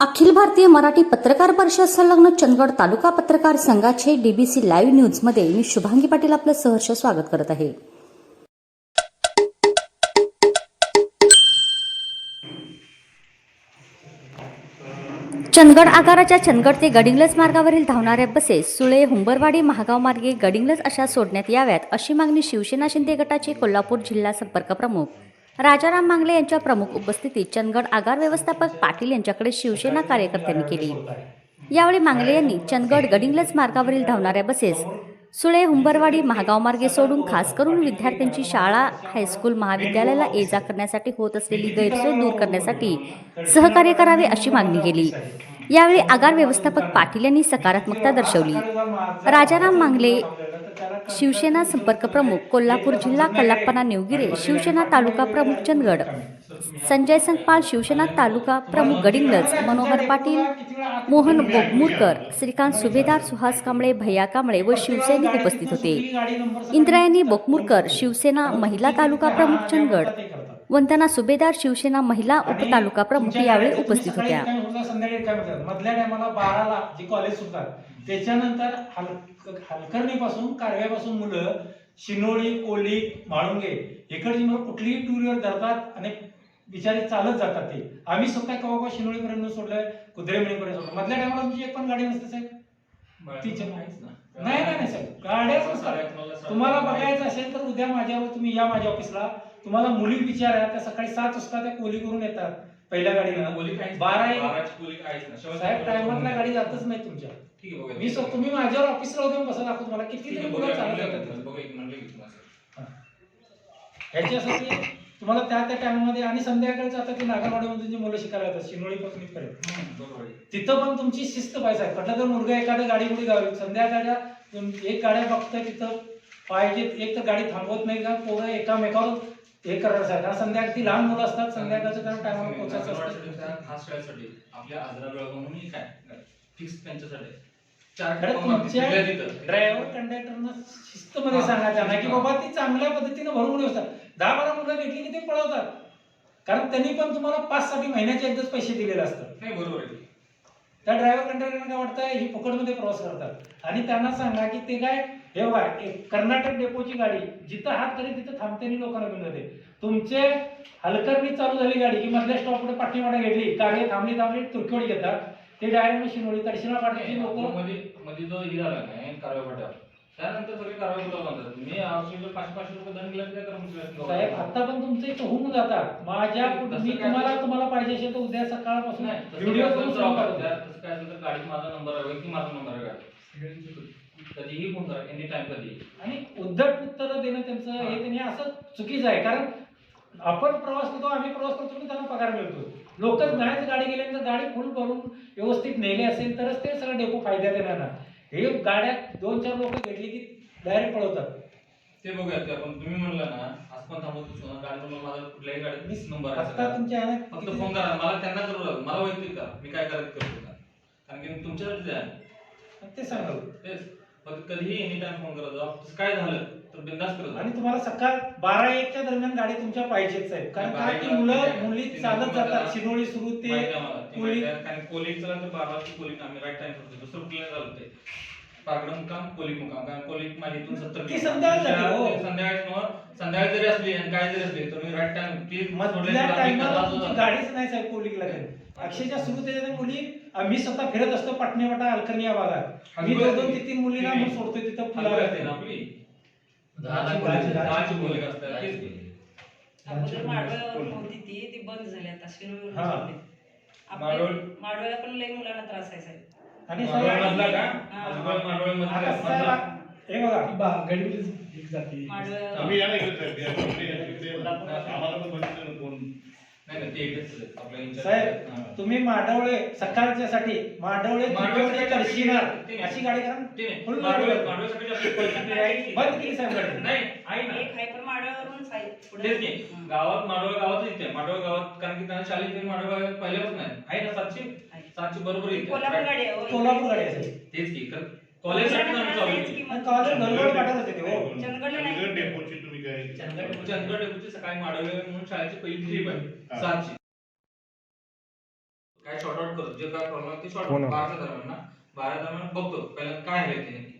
अखिल भारतीय मराठी पत्रकार परिषद संलग्न चंदगड तालुका पत्रकार संघाचे डीबीसी लाईव्ह न्यूजमध्ये मी शुभांगी पाटील आपलं सहर्ष स्वागत करत आहे. चंदगड आगाराच्या चंदगड ते गडिंग्लज मार्गावरील धावणाऱ्या बसेस सुळे हुंबरवाडी महागाव मार्गे गडिंग्लज अशा सोडण्यात याव्यात अशी मागणी शिवसेना शिंदे गटाचे कोल्हापूर जिल्हा संपर्क प्रमुख राजाराम मांगले यांच्या प्रमुख उपस्थितीत चंदगड आगार व्यवस्थापक पाटील यांच्याकडे शिवसेना कार्यकर्त्यांनी केली. यावेळी मांगले यांनी चंदगड गडिंग्लज मार्गावरील धावणाऱ्या बसेस सुळे हुंबरवाडी महागाव मार्गे सोडून खास करून विद्यार्थ्यांची शाळा हायस्कूल महाविद्यालयाला ये जा करण्यासाठी होत असलेली गैरसोय दूर करण्यासाठी सहकार्य करावे अशी मागणी केली. यावेळी आगार व्यवस्थापक पाटील यांनी सकारात्मकता दर्शवली. राजाराम मांगले शिवसेना संपर्क प्रमुख कोल्हापूर जिल्हा कल्लाप्पना निवगिरे शिवसेना तालुका प्रमुख चंदगड. संजय संगपाल शिवसेना तालुका प्रमुख गडिंग्लज मनोहर पाटील मोहन बोगमुरकर श्रीकांत सुभेदार सुहास कांबळे भैया कांबळे व शिवसैनिक उपस्थित होते. इंद्रायणी बोकमुरकर शिवसेना महिला तालुका प्रमुख चंदगड. वंदना सुभेदार शिवसेना महिला उपतालुका प्रमुख यावेळी उपस्थित होत्या. संध्याकाळी काय होतं मधल्या टायमाला बाराला जे कॉलेज सुटतात त्याच्यानंतर हल हलकर्णीपासून कारव्यापासून मुलं शिनोळी कोली म्हाळुंगे इकडची मुलं कुठलीही टू व्हीलर धरतात आणि बिचारी चालत जातात ते. आम्ही स्वतः कवा कवा शिनोळीपर्यंत सोडलंय कुद्रेमणीपर्यंत सोडलं मधल्या टायमाला तुमची एक पण गाडी नसते साहेब? तिच्या नाही. नाही नाही साहेब. गाड्याच नसतात. तुम्हाला बघायचं असेल तर उद्या माझ्यावर तुम्ही या माझ्या ऑफिसला तुम्हाला मुली विचारा त्या सकाळी सात वाजता त्या कोली करून येतात पहिल्या गाडीनं बारा एक साहेब टायमातला गाडी जातच नाही तुमच्या. मी स्व- तुम्ही माझ्यावर ऑफिसला उद्या बसा दाखवतो तुम्हाला किती तरी मुलं चालत ह्याच्यासाठी तुम्हाला त्या त्या टायमामध्ये आणि संध्याकाळचं आता ते नागावाडीमध्ये जी मुलं शिकायला येतात शिनोळीपासून इथपर्यंत तिथं पण तुमची शिस्त पाहिजे म्हटलं तर मुलगा एखाद्या गाडीमध्ये गावी? संध्याकाळच्या एक गाड्या बघतोय तिथं. पाहिजे एक तर गाडी थांबवत नाही का? पोरं एकामेकावर करायचं आहे कारण संध्याकाळी ती लहान मुलं असतात संध्याकाळचं त्यांना टायमाला पोहोचायचं असतं. खास वेळेसाठी आपल्या आजरा बेळगाव म्हणून आहे फिक्स त्यांच्यासाठी. ड्रायव्हर कंडक्टरना शिस्तमध्ये. सांगा त्यांना की बाबा ती चांगल्या पद्धतीने भरून येतात दहा बारा मुलं भेटली की ते पळवतात. कारण त्यांनी पण तुम्हाला पाच साठी महिन्याचे एकदाच पैसे दिलेले असतात. नाही बरोबर आहे. त्या ड्रायव्हर कंडक्टरना काय वाटतं ही फुकटमध्ये प्रवास करतात. आणि त्यांना सांगा की ते काय हे बघा एक कर्नाटक डेपोची गाडी जिथं हात करेल तिथं थांबते आणि लोकांना घेऊन जाते. तुमचे हलकर्णी चालू झाली गाडी की मधल्या स्टॉपकडे पाठीमागे घेतली गाडी थांबली थांबली तुरखोड घेतात ते डायरेक्ट शिनोळी तडशिना पाठची नाही, लोक मध्ये मध्ये जो ही झाला नाही कारवाई फाट्यावर. त्यानंतर सगळे कारवाई बोलावं म्हणतात मी औषध पाचशे पाचशे रुपये दंड दिला काय करा साहेब आता पण तुमचं इथं होऊन जातात. माझ्या मी तुम्हाला तुम्हाला पाहिजे असेल तर उद्या सकाळपासून व्हिडिओ काय करून. का? तसं काय असेल तर गाडीत माझा नंबर आहे व्यक्ती माझा नंबर आहे गाडी कधीही फोन करा एनी टाइम कधी आणि उद्धट उत्तर देणं त्यांचं हे त्यांनी असं चुकीचं आहे. कारण आपण प्रवास करतो आम्ही प्रवास करतो आणि त्यांना पगार मिळतो. लोकच नाहीच गाडी गेल्यानंतर गाडी फुल करून व्यवस्थित नेली असेल तरच ते सगळं डेपो फायद्यात येणार ना हे गाड्या दोन चार लोक घेतली की डायरेक्ट पळवतात. ते बघूया ते आपण तुम्ही म्हणलं ना आज पण थांबवतो गाडी म्हणून माझा कुठल्याही गाडीत नंबर आहे आता. तुमच्या फक्त किती- फोन करा. मला त्यांना करू. मला वैयक्तिक का मी काय करत करतो कारण की तुमच्यासाठी आहे. ते सांगा. तेच. फक्त कधीही एनी टाइम फोन करत जा काय झालं तर बिंदास करत. आणि तुम्हाला सकाळ बारा एकच्या दरम्यान गाडी तुमच्या पाहिजेच आहे कारण काय की मुलं. मुली चालत जातात. शिनोळी सुरू ते आहे. कारण कोलिक चला तर बारा कोलिक आम्ही राईट टाइम करतो दुसरं कुठलं चालतंय पाकडं मुकाम कोलिक मुकाम. कारण कोलिक माझ्या इथून सत्तर ती संध्याकाळी जाते, हो. संध्याकाळी नव्ह, संध्याकाळी जरी असली आणि काय जरी असली तर मी राईट टाइम प्लीज मधल्या टायमाला तुमची गाडीच नाही साहेब कोलिकला अक्षरशः सुरू त्याच्यात मुली आम्ही स्वतः फिरत असतो पटणेवाटा अलकर्णी या भागात. मी दोन दोन तीन तीन मुलींना आम्ही सोडतोय तिथं फुलावर असते. ना आपली. दहाची- दहाची दहाची- दहाची कोलिक असतात. तेच. की. अगोदर माडवं होती ती ती बंद झाली आता. हा. आपल्या माडवळ- माडवळला पण लई मुलांना त्रास आहे साहेब. आणि माडवळ साहेब मधला का. आजोबा माडवळ मधला आता मधला. साहेब हे बघा माडवळ आम्ही याला इकडे साहेब, या इकडे- इकडे आम्हाला पण बघितलं ना कोण. नाही नाही ते एकच आहे. आपल्या इंचार्ज साहेब हा. तुम्ही माडवळे सकाळच्यासाठी माडवळे माडवळे तुमच्याकडे नाही. अशी गाडी करा. ते नाही. फुल माडवळ- माडवळे. माडवळसाठी आपली परिस्थिती आहे. की- बंद केली साहेब गाडी. नाही आहे ना. एक आहे पण माडवळवरूनच आहे. पुढे तेच की. गावात माडवळ गावातच येते माडवळ गावात कारण की त्यांना येऊन माडवळ गावात पहिल्यापासून आहे. आहे ना सातशे. सातशे बरोबर येते कोल्हापूर गाडी आहे हो. कोल्हापूर गाडी असेल तेच की आम्ही चालू केली. आणि. कॉलेज घरगोड पाठवत होते ते हो चंदगडला नाही. चंदगड डेपोची तुम्ही काय डेपोची सकाळी माडवळ म्हणून शाळेची पहिली ट्रिप आहे हा. सातशे काय शॉर्ट आउट करतो जे काय प्रॉब्लेम आहे ते शॉर्ट हो आउट ना. बाराच्या दरम्यान ना बारा दरम्यान बघतो पहिल्यांदा काय आहे ते.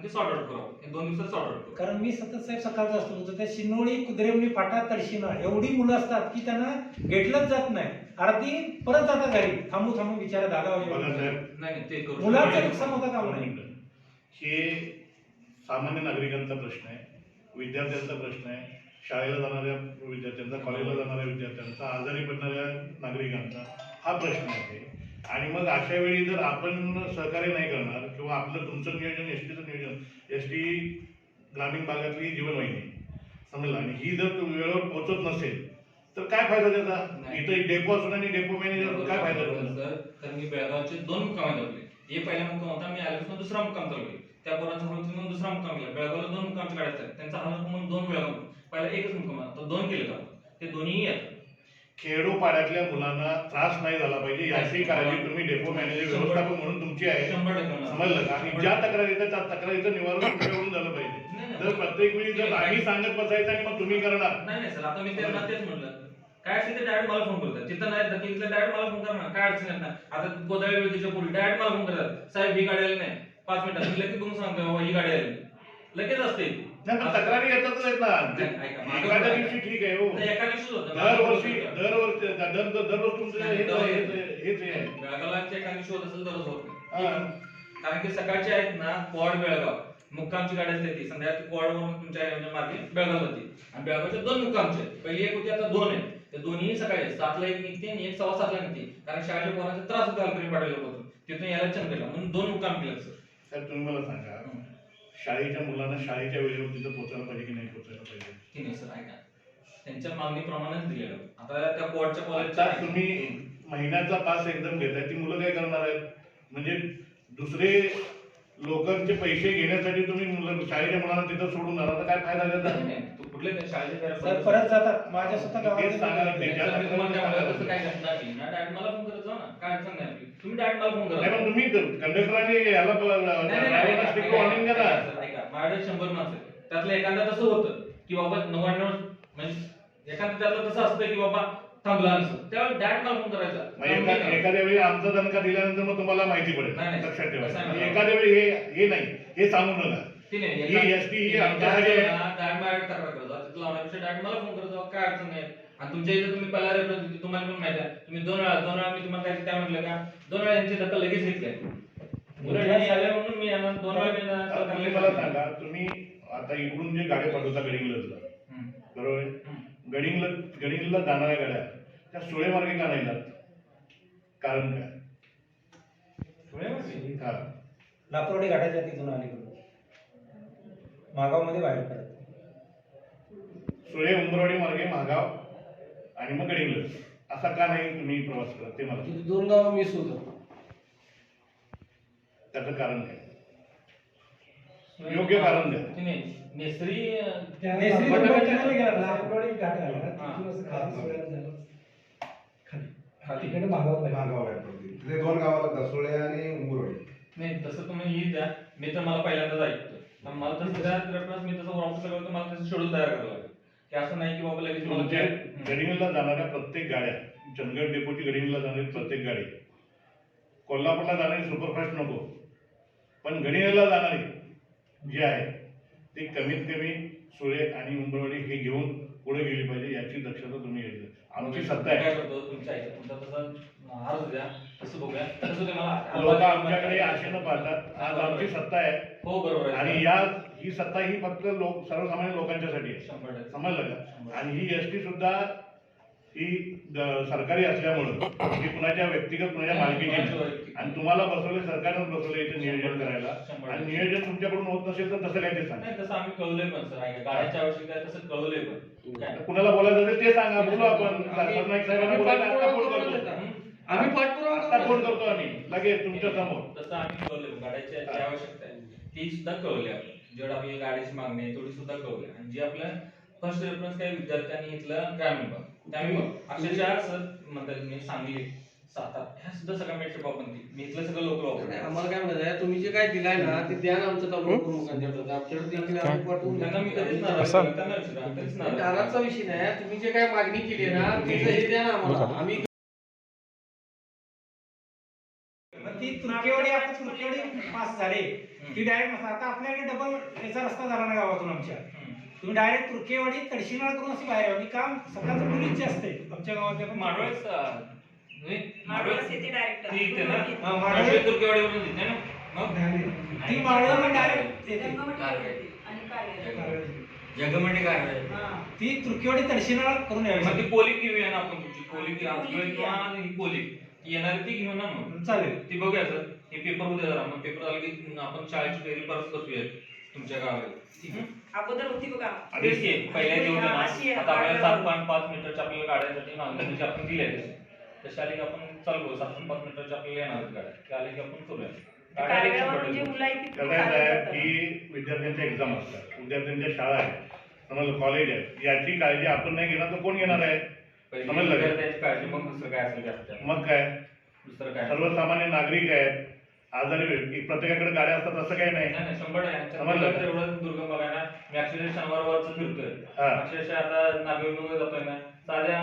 आणि ते सॉर्ट आउट करावं हे दोन दिवसात सॉर्ट आउट करू. कारण मी सतत साहेब सकाळचा असतो. होतो त्या शिनोळी कुद्रेवणी फाटा तळशिना एवढी मुलं असतात की त्यांना घेतलंच जात नाही. अर्धी परत जातात घरी. थांबू थांबू बिचारा दादा बघा वगैरे साहेब. नाही नाही ते करू. मुलांचं. नुकसान होतं का नाही. हे सामान्य नागरिकांचा प्रश्न आहे. विद्यार्थ्यांचा प्रश्न आहे. शाळेला जाणाऱ्या विद्यार्थ्यांचा कॉलेजला जाणाऱ्या विद्यार्थ्यांचा आजारी पडणाऱ्या नागरिकांचा हा प्रश्न आहे. आणि मग अशा वेळी जर आपण सहकार्य नाही करणार किंवा आपलं तुमचं नियोजन एस टीचं नियोजन एस टी ग्रामीण भागातली जीवनवाहिनी समजलं? आणि ही जर वेळेवर पोहोचत नसेल तर काय फायदा त्याचा. इथं डेपो असून आणि डेपो मॅनेजर काय फायदा त्याचा? सर तर मी बेळगावचे दोन मुक्काम लावले हे पहिला मुक्काम होता मी आल्यापासून दुसरा मुक्काम चालू त्या पोरांचा म्हणून दुसरा मुक्काम केला बेळगावला दोन गाड्या असतात. त्यांचा हाल म्हणून दोन बेळगाव पहिला एकच मुक्काम होता, तो दोन केले का ते दोन्ही येतात खेडोपाड्यातल्या मुलांना त्रास नाही झाला पाहिजे याची काळजी तुम्ही डेपो मॅनेजर व्यवस्थापक म्हणून तुमची आहे. समजलं का? आणि ज्या तक्रारी येतात त्या तक्रारीचं निवारण तुमच्याकडून झालं पाहिजे. जर प्रत्येक वेळी जर आम्ही सांगत बसायचं आणि मग तुम्ही करणार. नाही नाही सर आता मी त्यांना तेच म्हटलं काय असेल ते डायरेक्ट मला फोन करतात. तिथं नाही तिथलं डायरेक्ट मला फोन करणार. काय अडचण नाही आता गोदावरी वेळेच्या पूर्वी डायरेक्ट मला फोन करतात. साहेब ही गाडी आली नाही. पाच मिनिटात लगेच बघून सांगतो ही गाडी आली. लगेच असते. पण तक्रारी आहेत ना. ऐका, मागं एखाद्या. दिवशी ठीक आहे हो. नाही, एका दिवशीच होतं. दरवर्षी दरवर्षी दर दर- दररोज तुमचं हेच दररोज. आहे एका दिवशी होत असेल तरच होत नाही. कारण की सकाळची आहेत ना क्वाड बेळगाव. मुक्कामची गाडी असते ती. संध्याकाळी क्वाड वरून तुमच्या ह्याच्या मार्गे बेळगाव जाते आणि बेळगावच्या दोन मुक्कामचे आहेत. पहिली एक होती आता दोन आहे ते दोन्ही सकाळी आहेत. सातला एक निघते आणि एक सव्वा सातला निघते. कारण शाळेच्या पोरांचा त्रास होतो हलकरी पाटील होतो तिथून यायला चंद्रला म्हणून दोन मुक्काम केले सर तुम्ही मला सांगा. शाळेच्या मुलांना शाळेच्या वेळेवर तिथं पोहोचायला पाहिजे की नाही पोहोचायला पाहिजे? की नाही सर ऐका. त्यांच्या मागणीप्रमाणेच दिलेलं आता त्या क्वाडच्या आता कॉलेजच्या तुम्ही महिन्याचा पास एकदम घेताय ती मुलं काय करणार आहेत? म्हणजे दुसरे लोकांचे पैसे घेण्यासाठी तुम्ही मुलं शाळेच्या मुलांना तिथं सोडून जाणार तर काय फायदा तू कुठले ते शाळेचे सर गैरसमज- परत जातात. माझ्या तेच सांगा ना, गावात मी तुम्हाला काय घटना ना, direct मला फोन करत ना. काय अडचण नाही आपली. तुम्ही direct मला फोन करा. नाही पण तुम्ही कंडक्टरांनी याला ड्रायव्हरला ऐका, वॉर्निंग करा सर, ऐका. माझ्याकडे शंभर माणसं आहेत. त्यातलं एखादा तसं होतं की बाबा नव्याण्णव म्हणजे एखादं त्यातलं तसं असतं की बाबा थांबला नसतं त्यावेळी डायरेक्ट मला फोन करायचा मग एका- एखाद्या वेळी आमचा दणका दिल्यानंतर मग तुम्हाला माहिती पडेल नाही, नाही. लक्षात ठेवा ना. एखाद्या वेळी हे हे नाही हे सांगू नका ती नाही, ही एका- ST ही आमच्यासाठी आहे. ना, direct माझ्याकडे तक्रार करत जा. तिथं लावण्यापेक्षा direct मला फोन करत जा, काय अडचण नाही आणि तुमच्या इथे तुम्ही रेफरन्स दिली तुम्हाला पण माहिती आहे? तुम्ही दोन वेळा दोन वेळा मी तुम्हाला काय काय म्हटलं का? दोन वेळा यांची दखल लगेच घेतली उलट यांनी आले म्हणून मी यांना दोन वेळा मी यांना आता तुम्ही मला सांगा तुम्ही आता इकडून जे गाड्या पाठवता गडिंगलजला हम्म. बरोबर? आहे गडिंगलजला जाणाऱ्या गाड्या त्या सुळे मार्गे का नाही जात? कारण काय? हा. लाकरोडी घाटाच्या तिथून अलीकडून. मागावमध्ये बाहेर पडत. सुळे उंबरवाडी मार्गे महागाव आणि मग गडिंगलज असा का नाही तुम्ही प्रवास करत ते मला सांगा. दोन गाव मिस होतं त्याचं कारण काय योग्य कारण द्या. ती नाही नेसरी अं, नेसरी बटाट्याच्या- दुर्घटनेला गेला ना, लाकरोडी घाट घाला. हा. खाली. तिकडे मागावं लागेल. मागाव आहे प्रति. तिथे दोन गावाला दसोळे आणि उंबरवाडी नाही तसं तुम्ही ही द्या मी तर मला पहिल्यांदाच ऐकतो मला तसं द्या रेफरन्स मी तसं वापस सगळं तर मला तसं शेड्यूल तयार करावं लागेल की असं नाही की बाबा लगेच मला तुमच्या हम्म. गडिंगलला जाणाऱ्या प्रत्येक गाड्या चंदगड डेपोची गडिंगलला जाणारी प्रत्येक गाडी. कोल्हापूरला जाणारी सुपरफास्ट नको. पण गडिंगलला जाणारी जी आहे ती कमीत कमी सुळे आणि उंबरवाडी हे घेऊन पुढे गेली पाहिजे याची दक्षता तुम्ही घ्यायची आमची सत्ता काय आहे करतो तुमच्या आईचं? तुमचा तसं अर्ज द्या तसं बघूया. तसं ते मला लोक आमच्याकडे आशेनं पाहतात. आज आमची सत्ता आहे. हो बरोबर आहे. आणि या ही सत्ता ही फक्त लोक सर्वसामान्य लोकांच्यासाठी आहे. समजलं का? आणि ही एस टी सुद्धा ही सरकारी असल्यामुळं ही कुणाच्या व्यक्तिगत कुणाच्या मालकीची. आणि तुम्हाला बसवले सरकारनं बसवले इथे नियोजन करायला. आणि नियोजन तुमच्याकडून होत नसेल तर तसं काय ते सांगा. नाही तसं आम्ही कळवलंय पण सर. ऐका गाड्याच्या आवश्यकता आहे तसं कळवलंय पण. कुणाला बोलायचं असेल ते सांगा बोलू आपण. सरनाईक साहेबांना बोलायला फोन करतो. आम्ही पाठपुरावा. फोन करतो आम्ही. लगेच तुमच्यासमोर. तसं आम्ही कळवलंय गाड्याची आवश्यकता आहे ती सुद्धा कळवली आपण जेवढं आपली गाडीची मागणी आहे तेवढी सुद्धा कळवली आणि जी आपल्या फर्स्ट रेफरन्स काही विद्यार्थ्यांनी इथलं ग्रामीण भाग. भाग अक्षरशः सर म्हणतात मी सांगली सातारा ह्या सुद्धा सगळ्या मेट्रो वापरते मी इथलं सगळं लोकल वापरते. आम्हाला काय म्हणायचं आहे तुम्ही जे काय दिलाय ना ते द्या ना आमचं तालुका आमच्याकडे देखील आम्ही पाठवून त्यांना मी कधीच देतो. नाराज त्यांना विचारा, कधीच नाराज केलं. नाराजचा विषय नाही. तुम्ही जे काय मागणी केली आहे ना त्याचं हे द्या ना आम्हाला. आम्ही ती तुर्केवाडी पास झाले. ती डायरेक्ट आता आपल्याकडे डबल याचा रस्ता झाला ना गावातून आमच्या. तुम्ही डायरेक्ट तुर्केवाडी तडशिनाळ करून अशी बाहेर यावं. काम सकाळचं मुलींची असते. आमच्या गावात पण हा, माडोळे- माडोळे तुर्केवाडीवरून येते ना. मग? ती माळवण डायरेक्ट येते. आणि. जगमंडी कारवाई. हा. ती तुर्केवाडी तडशिनाळ करून मग यावी ती पोलिक घेऊया ना आपण तुमची. पोलिक आजोळी किंवा ही येणार ती घेऊन ना मग. चालेल. ती बघूया सर. हे पेपर उद्या जरा मग पेपर झालं की आपण शाळेची फेरी परत बसूया तुमच्या गावाला हं? अगोदर होती बघा. तेच की पहिल्या जेवण हा, अशी आहे. आता आपल्याला सात पॉईंट पाच मीटरच्या आपल्याला गाड्यांसाठी मागणी तशी आपण दिली तशी आली की आपण चालू करू सात पॉईंट पाच मीटरच्या आपल्याला येणार आहेत गाड्या. ते आले की आपण करूया. म्हणजे. की विद्यार्थ्यांच्या एक्झाम असतात. विद्यार्थ्यांच्या शाळा आहेत समजलं कॉलेज आहे. याची काळजी आपण नाही घेणार तर कोण घेणार आहे? समजलं काळजी मग दुसरं काय असेल जास्त? मग काय? दुसरं काय? सर्वसामान्य नागरिक आहेत. आजारी व्यक्ती प्रत्येकाकडे गाड्या असतात असं काही नाही नाही नाही शंभर आमच्या समजलं. तर एवढं दुर्गम ना मी अक्षरशः शनिवार वारचं फिरतोय हा. अक्षरशः आता नागरिक जातोय ना साध्या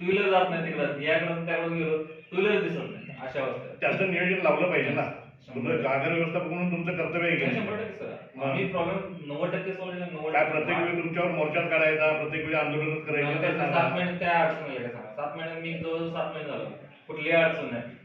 टू व्हीलर जात नाही तिकडं याकडून त्याकडून गेलो टू व्हीलर दिसत नाही अशा अवस्था. त्याचं नियोजन लावलं पाहिजे ना तुमचं. गागर व्यवस्थापन म्हणून तुमचं कर्तव्य आहे की नाही, नाही? शंभर टक्के सर मग. आम्ही प्रॉब्लेम नव्वद टक्के सॉल्व्ह नव्वद काय टक्के. प्रत्येक वेळी तुमच्यावर मोर्चाच काढायचा प्रत्येक वेळी आंदोलनच करायचं ते सांगा. सात महिने त्या अडचण आल्या का सांगा सात महिन्यात मी जवळ सात महिने झालो कुठली अडचण नाही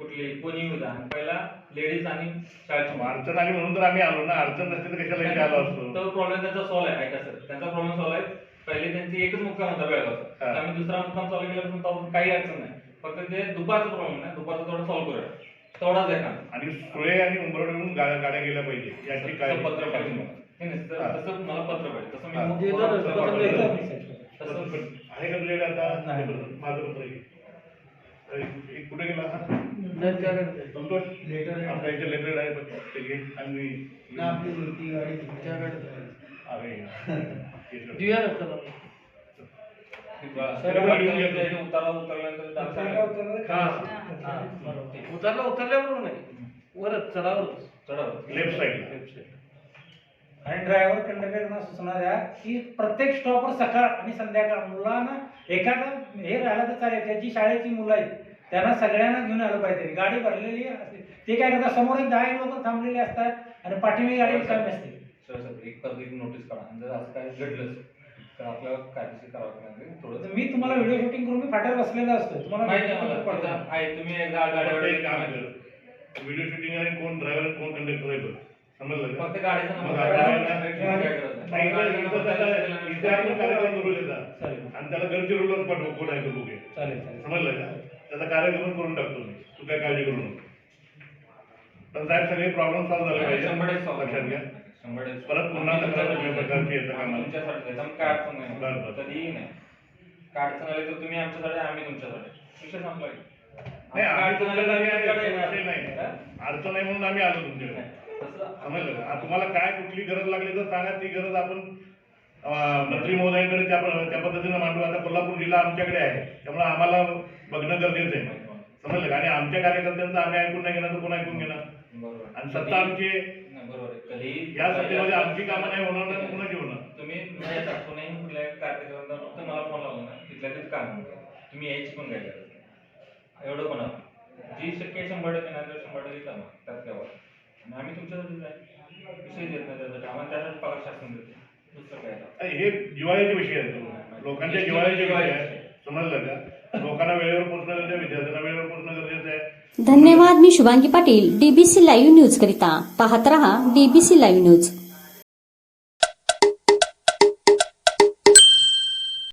कुठली कोणी येऊ द्या पहिला लेडीज आणि शाळेची अडचण आली म्हणून तर आम्ही आलो ना. अडचण नसते तर कशाला इथे आलो असतो? तो प्रॉब्लेम त्यांचा सॉल्व्ह आहे ऐका सर त्यांचा प्रॉब्लेम सॉल्व्ह आहे. पहिले त्यांची एकच मुक्काम होता बेळगावचा. हा. तर आम्ही दुसरा मुक्काम चालू केल्यापासून तेव्हा काही अडचण नाही. फक्त ते दुपारचा प्रॉब्लेम नाही दुपारचा थोडं सॉल्व्ह करूया. तेवढाच आहे काम. आणि सुळे आणि उंबरवडीहून गाड्या गाड्या गेल्या पाहिजे. याची तसं काय पत्र पाहिजे मला. नाही, नाही, तसं- हा. तसं मला पत्र पाहिजे. तसं. मी. तसं आहे का तुझ्याकडे आता? नाही. माझं पत्र घे. एक- कुठे गेला. संतोष लेटर आपल्या इथे लेटर आहे बघ. ते घे आणि ना आपली ती गाडी त्याकडे. अरे कर. देऊया ना. इथे उतारा उतरल्यानंतर डान्स हा. हा, बरोबर. उतरला उतरल्याबरोबर नाही वरच चढावरच चढावं. लेफ्ट साईडला आणि ड्रायव्हर कंडक्टरना सूचना द्या की प्रत्येक स्टॉपवर सकाळ आणि संध्याकाळ मुलांना एखादा हे राहिलं तर चालेल त्याची शाळेची मुलं आहेत त्यांना सगळ्यांना घेऊन आलं पाहिजे. गाडी भरलेली असते. ते काय करतात? समोर एक दहा लोक थांबलेले असतात आणि पाठीमागे गाडी रिकामी असते. सर, सर, एक एक नोटीस काढा. आणि जर असं काही घडलंच तर आपल्याला कायदेशीर करावं लागेल थोडं तर मी तुम्हाला व्हिडिओ शूटिंग करून मी फाट्यावर बसलेला असतो. तुम्हाला माहिती आहे मला. आहे तुम्ही एकदा कर. व्हिडिओ शूटिंग आणि कोण ड्रायव्हर कोण कंडक्टर आहे. समजलं का? फक्त गाडीचा मग नंबर नाही, नाही. इथं- त्याला- कार्यक्रम करू देतात चालेल. आणि त्याला गडचिरोलीलाच पाठवू कोण आहे तो बघूया. चालेल चालेल. समजलं का? त्याचा कार्यक्रम करून टाकतो मी. तू काय काळजी करू नको. पण साहेब सगळे प्रॉब्लेम सॉल्व्ह झाले पाहिजे. लक्षात घ्या. परत पुन्हा तक्रार कुठल्या प्रकारची येतं का आम्ही मला? तुमच्यासाठी आहे. त्यामुळे काय अडचण नाही. बरं, बरं. कधीही नाही. काय अडचण आली तर तुम्ही आमच्यासाठी आम्ही तुमच्यासाठी. विषय संपला की. नाही आम्ही अडचण आली तर तुमच्याकडे विषय येणार. नाही? अडचण आहे म्हणून आम्ही आलो तुमच्याकडे. समजलं तुम्हाला काय कुठली गरज लागली तर सांगा. ती गरज आपण मंत्री महोदयांकडे त्या त्या पद्धतीनं मांडू. आता कोल्हापूर जिल्हा आमच्याकडे आहे. त्यामुळे आम्हाला बघणं गरजेचं आहे. समजलं का? आणि आमच्या कार्यकर्त्यांचं आम्ही ऐकून नाही घेणार तर कोण ऐकून घेणार? आणि सत्ता आमची या सत्तेमध्ये आमची कामं नाही होणार नाही कुणाची होणार? तुम्ही कुठल्या कार्यक्रमाला फक्त मला फोन लावला ना. तिथल्या तिथं काम. तुम्ही यायची पण काय गरज नाही. एवढं पण जी शक्य आहे शंभर टक्के नाही तर शंभर टक्के करणार त्यात काय वाद. आणि आम्ही तुमच्यासाठीच आहे विषय देत नाही त्यासाठी आम्हाला त्यासाठी पगार शासन देते. दुसरं काय नाही. अरे, हे जिव्हाळ्याचे विषय आहेत लोकांच्या जिव्हाळ्याचे विषय आहे समजलं का? लोकांना वेळेवर पोहोचणं गरजेचं आहे विद्यार्थ्यांना वेळेवर पोहोचणं गरजेचं आहे. धन्यवाद मी Shubhangi Patil DBC live news करिता. पाहत रहा डीबीसी लाईव्ह न्यूज